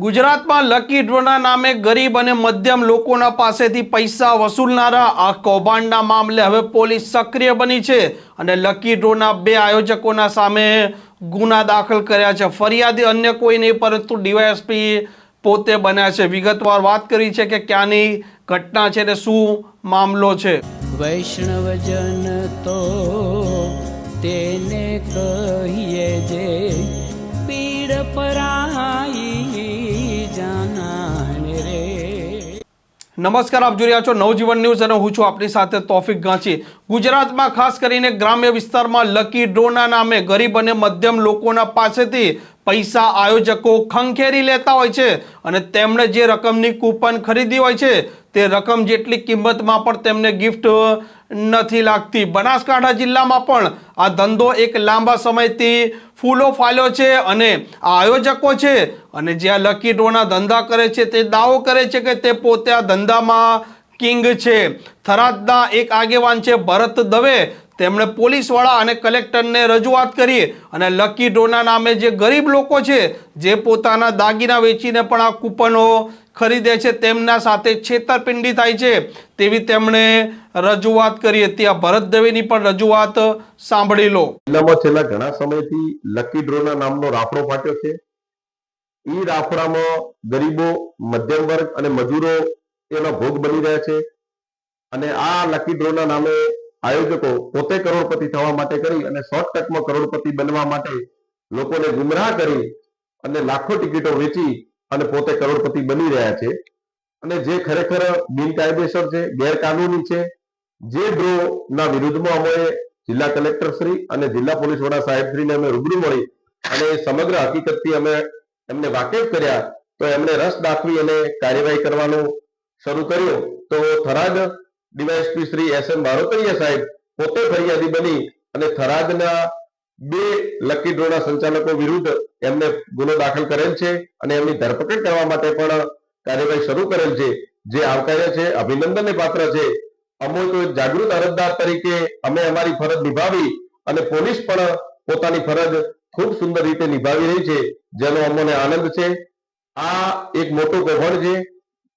ગુજરાતમાં લકી ડ્રોના નામે ગરીબ અને મધ્યમ લોકોના પાસેથી પૈસા વસૂલનારા આ કૌભાંડના મામલે હવે પોલીસ સક્રિય બની છે અને લકી ડ્રોના બે આયોજકોના સામે ગુના દાખલ કર્યા છે. ફરિયાદી અન્ય કોઈ નહીં, પરંતુ ડીવાયએસપી પોતે બન્યા છે. વિગતવાર વાત કરી છે કે ક્યાંની ઘટના છે ને શું મામલો છે. વૈષ્ણવજન તો તેને કહીએ જે પીડ પરાઈ નમસ્કાર, આપ જોઈ રહ્યા છો નવજીવન ન્યૂઝ અને હું છું આપની સાથે તોફિક ગાંચી. ગુજરાતમાં ખાસ કરીને ગ્રામ્ય વિસ્તારમાં લકી ડ્રોના નામે ગરીબ અને મધ્યમ લોકોના પાસેથી પૈસા આયોજકો ખંખેરી લેતા હોય છે અને તેમણે જે રકમની કૂપન ખરીદી હોય છે તે રકમ જેટલી કિંમતમાં પણ તેમને ગિફ્ટ નથી લાગતી. બનાસકાંઠા જિલ્લામાં પણ આ ધંધો એક લાંબા સમયથી ફૂલો ફાલ્યો છે અને આ આયોજકો છે અને જે આ લકી ડ્રોના ધંધા કરે છે તે દાવો કરે છે કે તે પોતે આ ધંધામાં કિંગ છે. થરાદના એક આગેવાન છે ભરત દવે. તેમણે પોલીસવાળા અને કલેક્ટરને રજૂઆત કરી અને લકી ડ્રોના નામે જે ગરીબ લોકો છે, જે પોતાના દાગીના વેચીને પણ આ કૂપનો ખરીદે છે, તેમના સાથે છેતરપિંડી થાય છે. તેવી તેમણે રજૂઆત કરી હતી. આ ભરત દવેની પણ રજૂઆત સાંભળી લો. જિલ્લામાં છેલ્લા ઘણા સમયથી લકી ડ્રોના નામનો રાફડો ફાટ્યો છે. એ રાફડામાં ગરીબો, મધ્યમ વર્ગ અને મજૂરો એનો ભોગ બની રહ્યા છે. અને આ લકી ડ્રોના નામે આયોજકો પોતે કરોડપતિ થવા માટે કરી અને શોર્ટકટમાં કરોડપતિ બનવા માટે લોકોને ગુમરાહ કરી અને લાખો ટિકિટો વેચી અને પોતે કરોડપતિ બની રહ્યા છે. અને જે ખરેખર બિનકાયદેસર છે, ગેરકાનૂની છે, જે ડ્રો ના વિરુદ્ધમાં અમે જિલ્લા કલેક્ટર શ્રી અને જિલ્લા પોલીસ વડા સાહેબ શ્રીને અમે રૂબરૂ મળી અને સમગ્ર હકીકતથી અમે એમને વાકેફ કર્યા તો એમણે રસ દાખવી અને કાર્યવાહી કરવાનું શરૂ કર્યું. તો Tharad DYSP Shri S M Barotariya સાહેબ પોતે ફરિયાદી બની અને થરાદના બે લકી ડ્રોના સંચાલકો વિરુદ્ધ એમને ગુનો દાખલ કરેલ છે અને એમની ધરપકડ કરવા માટે પણ કાર્યવાહી શરૂ કરેલ છે. જે આવકાર્ય છે, અભિનંદનને પાત્ર છે. અમો તો જાગૃત અરજદાર તરીકે અમે અમારી ફરજ નિભાવી અને પોલીસ પણ પોતાની ફરજ ખૂબ સુંદર રીતે નિભાવી રહી છે, જેનો અમને આનંદ છે. આ એક મોટું કૌભાંડ છે.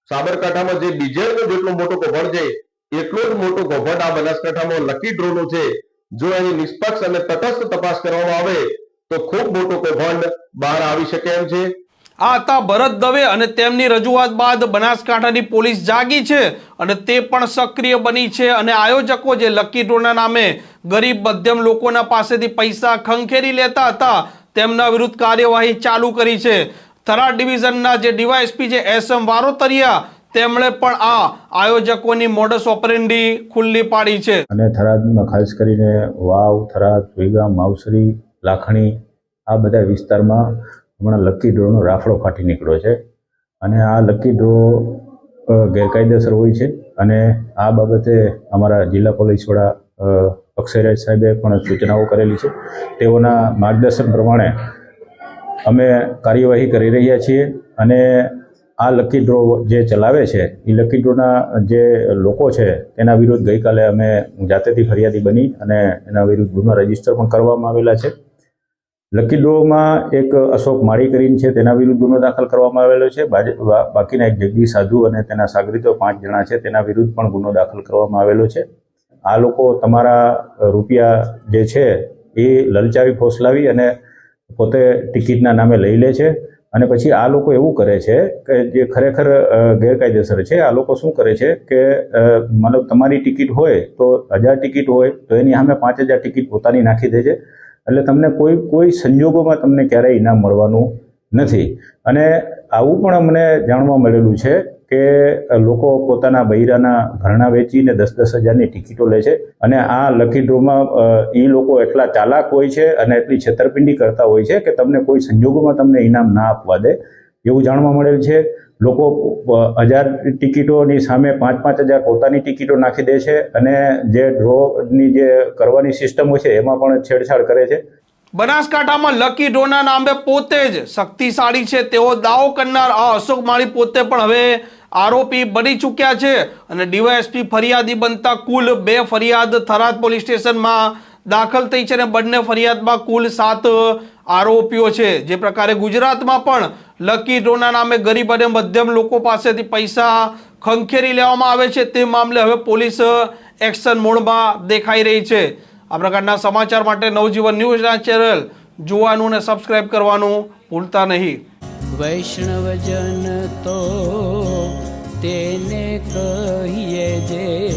સાબરકાંઠામાં જે ડીઝલનો જેટલો મોટો કૌભાંડ છે, એટલો જ મોટો કૌભાંડ આ બનાસકાંઠામાં લકી ડ્રોનો છે. જો એની નિષ્પક્ષ અને તટસ્થ તપાસ કરવામાં આવે, તો ખૂબ મોટો કૌભાંડ બહાર આવી શકે એમ છે. આ હતા ભરત દવે અને તેમની રજૂઆત બાદ બનાસકાંઠાની પોલીસ જાગી છે અને તે પણ સક્રિય બની છે અને આયોજકો જે લકી ડ્રોના નામે ગરીબ મધ્યમ લોકોના પાસેથી પૈસા ખંખેરી લેતા હતા, તેમના વિરુદ્ધ કાર્યવાહી ચાલુ કરી છે. થરાદ ડિવિઝનના જે ડીવાયએસપી છે એસ એમ વારોતરિયા તેમણે પણ આ આયોજકોની મોડસ ઓપરેન્ડી ખુલ્લી પાડી છે. અને થરાદમાં ખાસ કરીને વાવ, થરાદ વિગામ માવસરી, લાખણી, આ બધા વિસ્તારમાં હમણાં લકી ડ્રોનો રાફડો ફાટી નીકળ્યો છે. અને આ લકી ડ્રો ગેરકાયદેસર હોય છે. અને આ બાબતે અમારા જિલ્લા પોલીસ વડા અક્ષયરાજ સાહેબે પણ સૂચનાઓ કરેલી છે. તેઓના માર્ગદર્શન પ્રમાણે અમે કાર્યવાહી કરી રહ્યા છીએ. અને આ લકી ડ્રો જે ચલાવે છે, એ લકી ડ્રોના જે લોકો છે, તેના વિરુદ્ધ ગઈકાલે અમે જાતેથી ફરિયાદી બની અને એના વિરુદ્ધ ગુનો રજિસ્ટર પણ કરવામાં આવેલા છે. લકી ડ્રોમાં એક અશોક માળી કરીને છે, તેના વિરુદ્ધ ગુનો દાખલ કરવામાં આવેલો છે. બાકીના એક જગદીશ સાધુ અને તેના સાગરીતો પાંચ જણા છે, તેના વિરુદ્ધ પણ ગુનો દાખલ કરવામાં આવેલો છે. આ લોકો તમારા રૂપિયા જે છે, એ લલચાવી ફોસલાવી અને પોતે ટિકિટના નામે લઈ લે છે. અને પછી આ લોકો એવું કરે છે કે જે ખરેખર ગેરકાયદેસર છે, આ લોકો શું કરે છે કે મતલબ તમારી ટિકિટ હોય તો હજાર ટિકિટ હોય તો એની સામે પાંચ હજાર ટિકિટ પોતાની નાખી દે છે. એટલે તમને કોઈ કોઈ સંજોગોમાં તમને ક્યારેય ઇનામ મળવાનું નથી. અને આવું પણ અમને જાણવા મળેલું છે કે લોકો પોતાના બૈરાના ઘરણા વેચીને દસ દસ હજારની ટિકિટો લે છે અને આ લકી ડ્રોમાં એ લોકો એટલા ચાલાક હોય છે અને એટલી છેતરપિંડી કરતા હોય છે કે તમને કોઈ સંજોગોમાં તમને ઇનામ ના આપવા દે. એવું જાણવા મળેલ છે. લોકો હજાર ટિકિટોની સામે પાંચ પાંચ હજાર પોતાની ટિકિટો નાખી દે છે અને જે ડ્રોની જે કરવાની સિસ્ટમ હોય છે એમાં પણ છેડછાડ કરે છે. બનાસકાંઠામાં લકી ડ્રોના નામે પોતે જ શક્તિશાળી છે. તેવો દાવો કરનાર આ અશોક માળી પોતે પણ હવે આરોપી બની ચૂક્યા છે અને ડીવાયએસપી ફરિયાદી બનતા કુલ બે ફરિયાદ થરાદ પોલીસ સ્ટેશનમાં દાખલ થઈ છે અને બંને ફરિયાદમાં કુલ સાત આરોપીઓ છે. જે પ્રકારે ગુજરાતમાં પણ લકી ડ્રોના નામે ગરીબ અને મધ્યમ લોકો પાસેથી પૈસા ખંખેરી લેવામાં આવે છે. તે મામલે હવે પોલીસ એક્શન મોડમાં દેખાઈ રહી છે. આ પ્રકારના સમાચાર માટે નવજીવન ન્યૂઝના ચેનલ જોવાનું અને સબસ્ક્રાઇબ કરવાનું ભૂલતા નહીં. વૈષ્ણવજન તો કહીએ જે